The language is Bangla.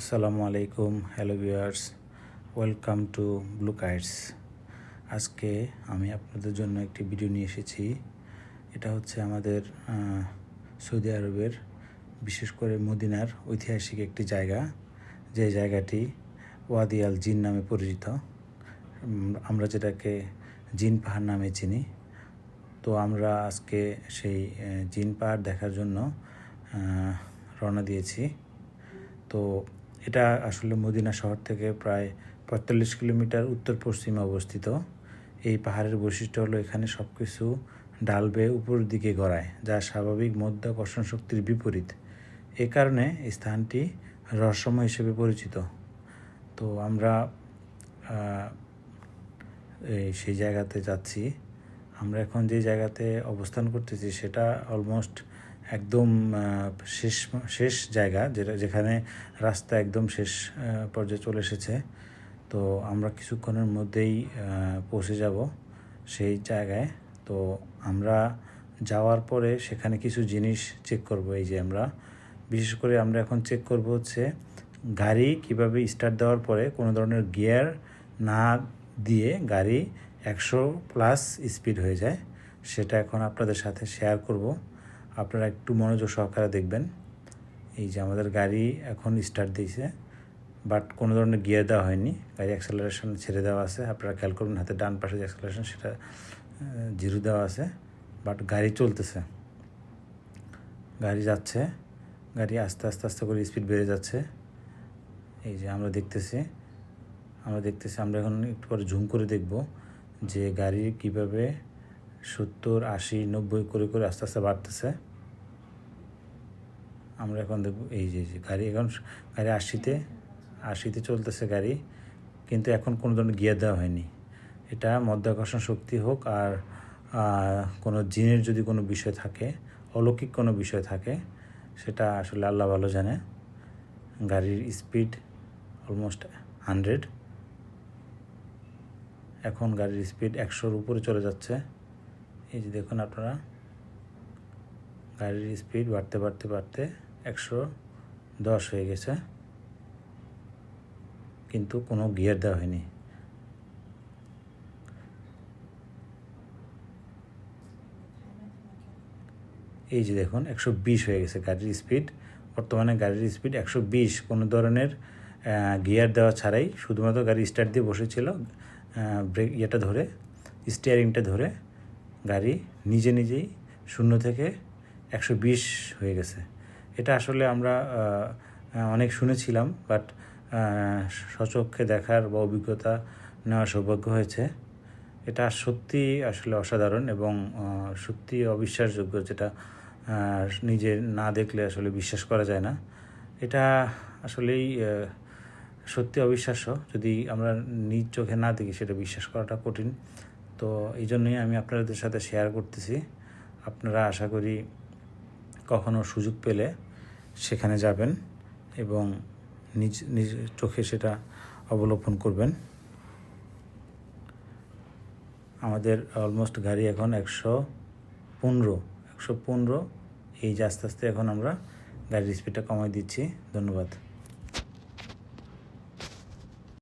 আসসালামু আলাইকুম, hello viewers, welcome to Blue Kites. আজকে আমি আপনাদের জন্য একটি ভিডিও নিয়ে এসেছি। এটা হচ্ছে আমাদের সৌদি আরবের, বিশেষ করে মদিনার ঐতিহাসিক একটি জায়গা, যে জায়গাটি ওয়াদি আল জিন নামে পরিচিত। আমরা যেটাকে জিন পাহাড় নামে চিনি। তো আমরা আজকে সেই জিন পাহাড় দেখার জন্য রওনা দিয়েছি। তো এটা আসলে মদিনা শহর থেকে প্রায় পঁয়তাল্লিশ কিলোমিটার উত্তর পশ্চিমে অবস্থিত। এই পাহাড়ের বৈশিষ্ট্য হলো এখানে সব কিছু ডাল বেয়ে উপরের দিকে গড়ায়, যা স্বাভাবিক মধ্যাকর্ষণ শক্তির বিপরীত। এ কারণে স্থানটি রহস্যময় হিসেবে পরিচিত। তো আমরা এই সেই জায়গাতে যাচ্ছি। আমরা এখন যে জায়গাতে অবস্থান করতেছি, সেটা অলমোস্ট একদম শেষ শেষ জায়গা যেটা, যেখানে রাস্তা একদম শেষ পর্যায়ে চলে এসেছে। তো আমরা কিছুক্ষণের মধ্যেই পৌঁছে যাব সেই জায়গায়। তো আমরা যাওয়ার পরে সেখানে কিছু জিনিস চেক করব। এই যে আমরা, বিশেষ করে আমরা এখন চেক করব হচ্ছে গাড়ি কীভাবে স্টার্ট দেওয়ার পরে কোনো ধরনের গিয়ার না দিয়ে গাড়ি একশো প্লাস স্পিড হয়ে যায়। সেটা এখন আপনাদের সাথে শেয়ার করব। আপনারা একটু মনোযোগ সহকারে দেখবেন। এই যে আমাদের গাড়ি এখন স্টার্ট দিয়েছে বাট কোনো ধরনের গিয়ার দেওয়া হয়নি। গাড়ি অ্যাক্সেলারেশন ছেড়ে দেওয়া আছে। আপনারা খেয়াল করবেন হাতে ডান পাশে যে অ্যাক্সেলারেশন সেটা জিরো দেওয়া আছে। বাট গাড়ি চলতেছে। গাড়ি যাচ্ছে। গাড়ি আস্তে আস্তে আস্তে করে স্পিড বেড়ে যাচ্ছে। এই যে আমরা দেখতেছি আমরা দেখতেছি, আমরা এখন একটু পরে ঝুম করে দেখব যে গাড়ি কীভাবে সত্তর, আশি, নব্বই করে করে আস্তে আস্তে বাড়তেছে। আমরা এখন দেখব, এই যে গাড়ি এখন, গাড়ি আশিতে আশিতে চলতেছে গাড়ি, কিন্তু এখন কোনো ধরনের গিয়ার দেওয়া হয়নি। এটা মধ্যাকর্ষণ শক্তি হোক আর কোনো জিনের যদি কোনো বিষয় থাকে, অলৌকিক কোনো বিষয় থাকে, সেটা আসলে আল্লাহ ভালো জানে। গাড়ির স্পিড অলমোস্ট হান্ড্রেড। এখন গাড়ির স্পিড একশোর উপরে চলে যাচ্ছে। এই যে দেখুন আপনারা, গাড়ির স্পিড বাড়তে বাড়তে বাড়তে একশো দশ হয়ে গেছে। কিন্তু কোনো গিয়ার দেওয়া হয়নি। এই যে দেখুন, একশো বিশ হয়ে গেছে গাড়ির স্পিড বর্তমানে গাড়ির স্পিড একশো বিশ। কোনো ধরনের গিয়ার দেওয়া ছাড়াই শুধুমাত্র গাড়ি স্টার্ট দিয়ে বসেছিল ব্রেক ইয়েটা ধরে স্টিয়ারিংটা ধরে। গাড়ি নিজে নিজেই শূন্য থেকে একশো বিশ হয়ে গেছে। এটা আসলে আমরা অনেক শুনেছিলাম বাট সচক্ষে দেখার বা অভিজ্ঞতা নেওয়ার সৌভাগ্য হয়েছে। এটা সত্যি আসলে অসাধারণ এবং সত্যি অবিশ্বাসযোগ্য যেটা নিজে না দেখলে আসলে বিশ্বাস করা যায় না। এটা আসলেই সত্যি অবিশ্বাস্য। যদি আমরা নিজ চোখে না দেখি, সেটা বিশ্বাস করাটা কঠিন। তো এই জন্যই আমি আপনাদের সাথে শেয়ার করতেছি। আপনারা আশা করি কখনো সুযোগ পেলে সেখানে যাবেন এবং নিজ নিজ চোখে সেটা অবলোকন করবেন। আমাদের অলমোস্ট গাড়ি এখন একশো পনেরো একশো পনেরো। এই যে আস্তে আস্তে এখন আমরা গাড়ির স্পিডটা কমাই দিচ্ছি। ধন্যবাদ।